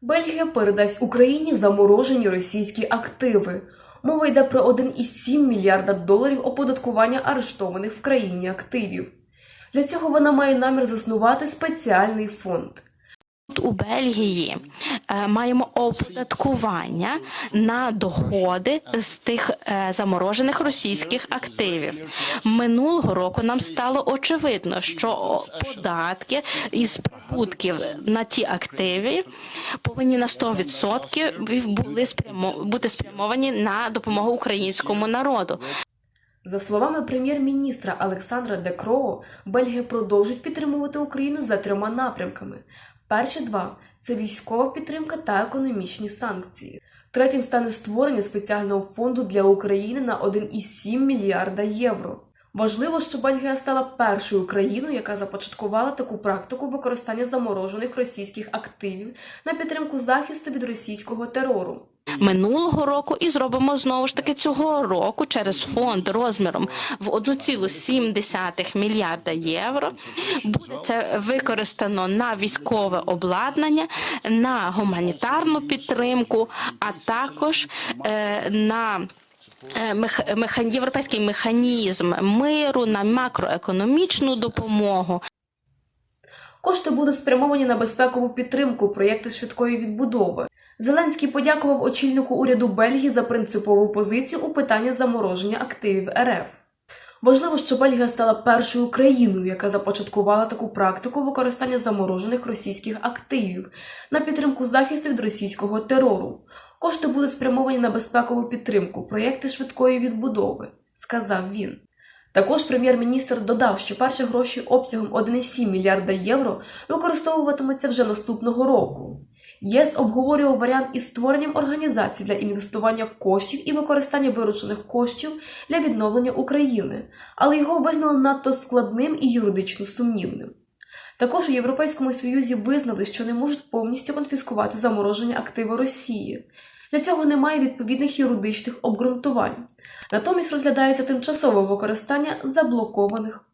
Бельгія передасть Україні заморожені російські активи. Мова йде про 1,7 мільярда доларів оподаткування арештованих в країні активів. Для цього вона має намір заснувати спеціальний фонд. Тут у Бельгії е, маємо оподаткування на доходи з тих е, заморожених російських активів. Минулого року нам стало очевидно, що податки із прибутків на ті активи повинні на 100% були спрямо, бути спрямовані на допомогу українському народу. За словами прем'єр-міністра Олександра Декроо, Бельгія продовжить підтримувати Україну за трьома напрямками. Перші два це військова підтримка та економічні санкції. Третім стане створення спеціального фонду для України на 1,7 мільярда євро. Важливо, що Бельгія стала першою країною, яка започаткувала таку практику використання заморожених російських активів на підтримку захисту від російського терору. минулого року і зробимо знову ж таки цього року через фонд розміром в 1,7 мільярда євро. Буде це використано на військове обладнання, на гуманітарну підтримку, а також е, на мех- меха- європейський механізм миру, на макроекономічну допомогу. Кошти будуть спрямовані на безпекову підтримку проєкти швидкої відбудови. Зеленський подякував очільнику уряду Бельгії за принципову позицію у питанні замороження активів РФ. Важливо, що Бельгія стала першою країною, яка започаткувала таку практику використання заморожених російських активів на підтримку захисту від російського терору. Кошти будуть спрямовані на безпекову підтримку проєкти швидкої відбудови, сказав він. Також прем'єр-міністр додав, що перші гроші обсягом 1,7 мільярда євро використовуватимуться вже наступного року. ЄС обговорював варіант із створенням організацій для інвестування коштів і використання виручених коштів для відновлення України, але його визнали надто складним і юридично сумнівним. Також у Європейському Союзі визнали, що не можуть повністю конфіскувати заморожені активи Росії. Для цього немає відповідних юридичних обґрунтувань. Натомість розглядається тимчасове використання заблокованих